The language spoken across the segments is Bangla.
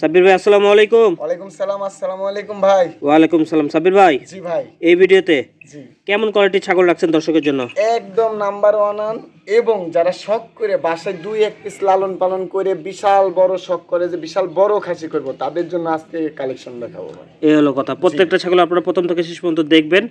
সাব্বির ভাই আসসালামু আলাইকুম। ওয়ালাইকুম সালাম আসসালামু আলাইকুম ভাই। ওয়ালাইকুম সালাম সাব্বির ভাই। জি ভাই। এই ভিডিওতে জি। কেমন কোয়ালিটির ছাগল রাখছেন দর্শকের জন্য? একদম নাম্বার ওয়ান আন এবং যারা শখ করে বাসায় দুই এক পিস লালন পালন করে বিশাল বড় শখ করে যে বিশাল বড় খাসি করব তাদের জন্য আজকে কালেকশন দেখাবো ভাই। এই হলো কথা। প্রত্যেকটা ছাগল আপনারা প্রথম থেকে শেষ পর্যন্ত দেখবেন।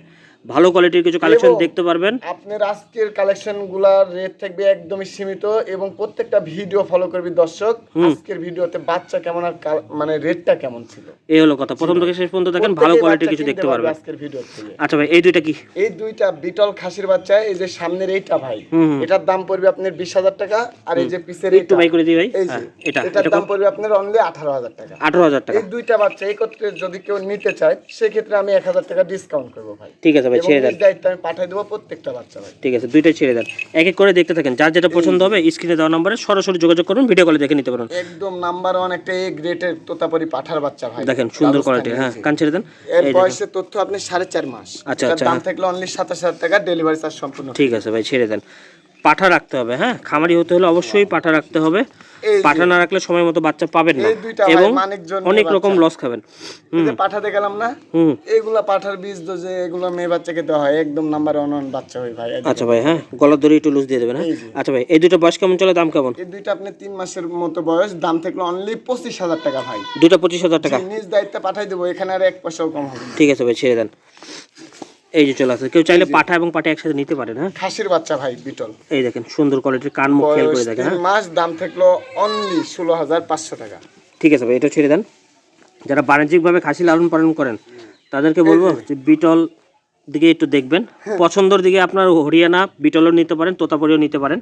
ভালো কোয়ালিটির কিছু কালেকশন দেখতে পারবেন। আপনার আজকের কালেকশনগুলার রেট থাকবে একদমই সীমিত এবং প্রত্যেকটা ভিডিও ফলো করবি দর্শক। আজকের ভিডিওতে বাচ্চা কেমন আর মানে রেটটা কেমন ছিল? এই হলো কথা। প্রথম থেকে শেষ পর্যন্ত দেখেন ভালো কোয়ালিটির কিছু দেখতে পারবেন। আজকের ভিডিও থেকে আচ্ছা ভাই এই দুইটা কি? এই দুইটা বিটল খাসির বাচ্চা এই যে সামনের এইটা ভাই। এটার দাম পড়বে আপনার বিশ হাজার টাকা আর এই যে পিসের একটু এইটা বাই করে দিই ভাই। হ্যাঁ, এটা এটার দাম পড়বে আপনার অনলি আঠারো হাজার টাকা। আঠারো হাজার টাকা। এই দুইটা বাচ্চা একত্রে যদি কেউ নিতে চায় সেক্ষেত্রে আমি এক হাজার টাকা ডিসকাউন্ট করব ভাই। ঠিক আছে ভাই ছেড়ে দেন। দায়িত্ব আমি পাঠিয়ে দেবো প্রত্যেকটা বাচ্চা ভাই ঠিক আছে দুইটাই ছেড়ে দেন। এক এক করে দেখতে থাকেন যার যেটা পছন্দ হবে স্ক্রিনে দেওয়া নম্বরে সরাসরি যোগাযোগ করুন ভিডিও কলে দেখে নিতে পারেন। একদম নাম্বার ওয়ান একটা এ গ্রেটের তোতাপরি পাঠার বাচ্চা ভাই। দেখেন সুন্দর কোয়ালিটি হ্যাঁ কান ছেড়ে দেন। এর। বয়সের তথ্য আপনি সাড়ে চার মাস। আচ্ছা, আচ্ছা, দাম হ্যাঁ। থাকলে অনলি সাতাশ হাজার টাকা ডেলিভারি চার্জ সম্পূর্ণ ঠিক আছে ভাই ছেড়ে দেন। পাঠা রাখতে হবে হ্যাঁ খামারি হতে হলে অবশ্যই পাঠা রাখতে হবে। পাঠা না রাখলে সময় মতো বাচ্চা পাবেন না। এবং অনেক রকম লস খাবেন। পাঠাতে গেলাম না? এগুলা পাঠার বীজ তো যে এগুলো মেয়ে বাচ্চাকে দেওয়া হয় একদম নাম্বার ওয়ান বাচ্চা হয় ভাই আচ্ছা ভাই হ্যাঁ গলার দড়ি একটু লুজ দিয়ে দেবেন হ্যাঁ? আচ্ছা ভাই এই দুটো বয়স কেমন চলে দাম কেমন? এই দুইটা আপনি তিন মাসের মতো বয়স দাম থাকল অনলি পঁচিশ হাজার টাকা ভাই। দুটো পঁচিশ হাজার টাকা। নিজ দায়িত্বে পাঠাই দেবো এখানে আর এক পয়সাও কম হবে ঠিক আছে ভাই ছেড়ে দেন। এই যে চলে আসছে কেউ চাইলে পাঠা এবং পাঠা একসাথে নিতে পারে না খাসির বাচ্চা ভাই বিটল। এই দেখেন সুন্দর কোয়ালিটির কান মুখ খেয়াল করে দেখেন মাছ হ্যাঁ? মাস দাম থাকল অনলি ষোলো হাজার পাঁচশো টাকা। ঠিক আছে ভাই এটা ছেড়ে দেন। যারা বাণিজ্যিকভাবে খাসি লালন পালন করেন তাদেরকে বলব যে বিটল দিকে একটু দেখবেন। পছন্দর দিকে আপনার হরিয়ানা বিটলও নিতে পারেন তোতাপুরিও নিতে পারেন।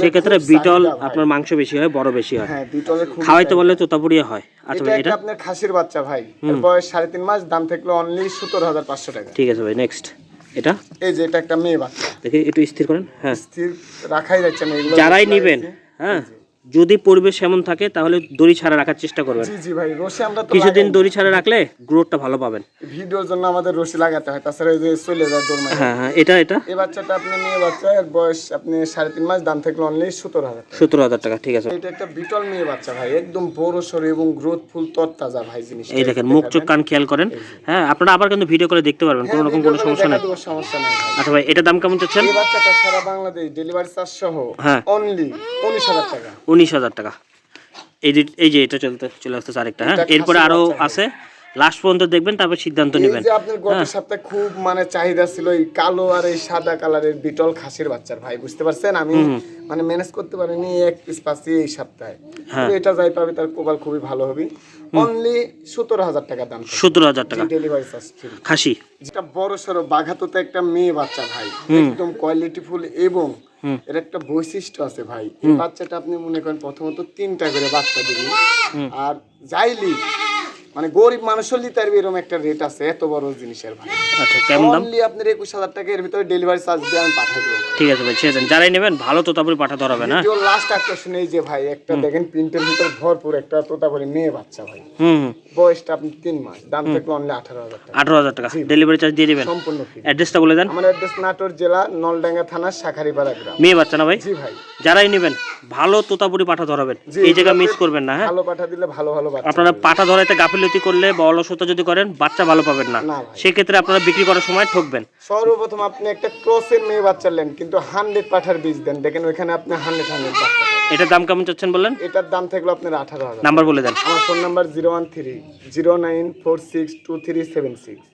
সেক্ষেত্রে বিটল আপনার মাংস বেশি হয় বড় বেশি হয়। হ্যাঁ খাওয়াইতে বললে তোতাপুরিয়া হয় আচ্ছা এটা ভাই এটা আপনার খাসির বাচ্চা ভাই। বয়স সাড়ে তিন মাস দাম থাকল অনলি সতেরো হাজার পাঁচশো টাকা। ঠিক আছে ভাই নেক্সট এটা? এই যে এটা একটা মেয়ে বাচ্চা। দেখি একটু স্থির করেন হ্যাঁ। স্থির রাখাই যাচ্ছে না এগুলো যারাই নিবেন হ্যাঁ। যদি পরিবেশ এমন থাকে তাহলে দড়ি ছাড়া রাখার চেষ্টা করবেন। জি জি ভাই রশি আমরা তো কিছুদিন দড়ি ছাড়া রাখলে গ্রোথটা ভালো পাবেন। ভিডিওর জন্য আমাদের রশি লাগাতে হয় তাছাড়া এই যে চলে যায় দৌড় হ্যাঁ হ্যাঁ এটা এটা। এই বাচ্চাটা আপনি মেয়ে বাচ্চা এর বয়স আপনি সাড়ে তিন মাস দাম থাকল অনলি সতেরো হাজার টাকা। সতেরো হাজার টাকা ঠিক আছে। এটা একটা বিটল মেয়ে বাচ্চা ভাই একদম বড় সরু এবং গ্রোথ ফুল তরতাজা ভাই জিনিস এই দেখেন মুখ চোখ কান খেয়াল করেন। হ্যাঁ আপনারা আবার কিন্তু ভিডিও করে দেখতে পারবেন কোনো রকম কোনো সমস্যা নেই। সমস্যা নেই আচ্ছা ভাই এটা দাম কেমন চাচ্ছেন? এই বাচ্চাটা সারা বাংলাদেশ ডেলিভারি চার্জ সহ হ্যাঁ। অনলি উনিশ হাজার টাকা। উনিশ হাজার টাকা। এই এই যে এটা চলতে চলে আসতেছে আরেকটা হ্যাঁ? এরপরে আরও আছে। লাস্ট পর্যন্ত দেখবেন তারপর সিদ্ধান্ত নেবেন। আপনার গত সপ্তাহে খুব মানে চাহিদা ছিল এই কালো আর এই সাদা কালারের বিটল খাসির বাচ্চার ভাই বুঝতে পারছেন? আমি মানে ম্যানেজ করতে পারিনি এক পিস পাচ্ছি এই সপ্তাহে। হ্যাঁ। এটা যাই পাবে তার কোবাল খুবই ভালো হবে। অনলি সতেরো হাজার টাকা দাম সতেরো হাজার টাকা। ডেলিভারি চার্জ খাসি। যেটা বড় সড়ো বাঘাতোতে একটা মেয়ে বাচ্চা ভাই। একদম কোয়ালিটিফুল এবং এর একটা বৈশিষ্ট্য আছে ভাই। এই বাচ্চাটা আপনি মনে করেন প্রথমত তিনটা করে বাচ্চা দিবি আর যাইলি মানে গরিব মানুষের পারবে এরকম একটা রেট আছে এত বড় জিনিসের ভাই। আচ্ছা কেমন দাম? অনলি আপনার একুশ হাজার টাকা এর ভিতরে ডেলিভারি চার্জ দিয়ে আমি পাঠাই দেবো। ঠিক আছে ভাই ছেড়ে যারাই নেবেন ভালো তোতাপুরি পাঠাতে হবে না। ভিডিও লাস্ট আকর্ষণ এই যে ভাই একটা দেখেন প্রিন্টের ভিতরে ভরপুর একটা তোতা করে মেয়ে বাচ্চা ভাই। হুম। বয়সটা আপনি তিন মাস দাম থাকল অনলি আঠারো হাজার টাকা। আঠারো হাজার টাকা। ডেলিভারি চার্জ দিয়ে দিবেন? সম্পূর্ণ ফ্রি অ্যাড্রেসটা বলে দেন। আমার অ্যাড্রেস নাটোর জেলা নলডাঙ্গা থানা শাখারিপাড়া গ্রাম। মেয়ে বাচ্চা না ভাই? জি ভাই। যারাই নেবেন ভালো তোতাপুরি পাঠা ধরাবেন। এই জায়গা মিস করবেন না হ্যাঁ? ভালো পাঠা দিলে ভালো ভালো আপনারা পাঠা ধরাইতে গাফিলতি করলে বা অলসতা যদি করেন বাচ্চা ভালো পাবেন না। সেক্ষেত্রে আপনারা বিক্রি করার সময় ঠকবেন। সর্বপ্রথম আপনি একটা ক্রসের মেয়ে বাচ্চা নেন কিন্তু হান্ড্রেড পাঠার বীজ দেন। দেখেন ওইখানে আপনি হান্ড্রেড হান্ড্রেড বাচ্চা। এটার দাম কেমন চাচ্ছেন বললেন? এটার দাম থাকল আপনার আঠারো হাজার। নাম্বার বলে দেন। আমার phone number zero one three zero nine four six two three seven six.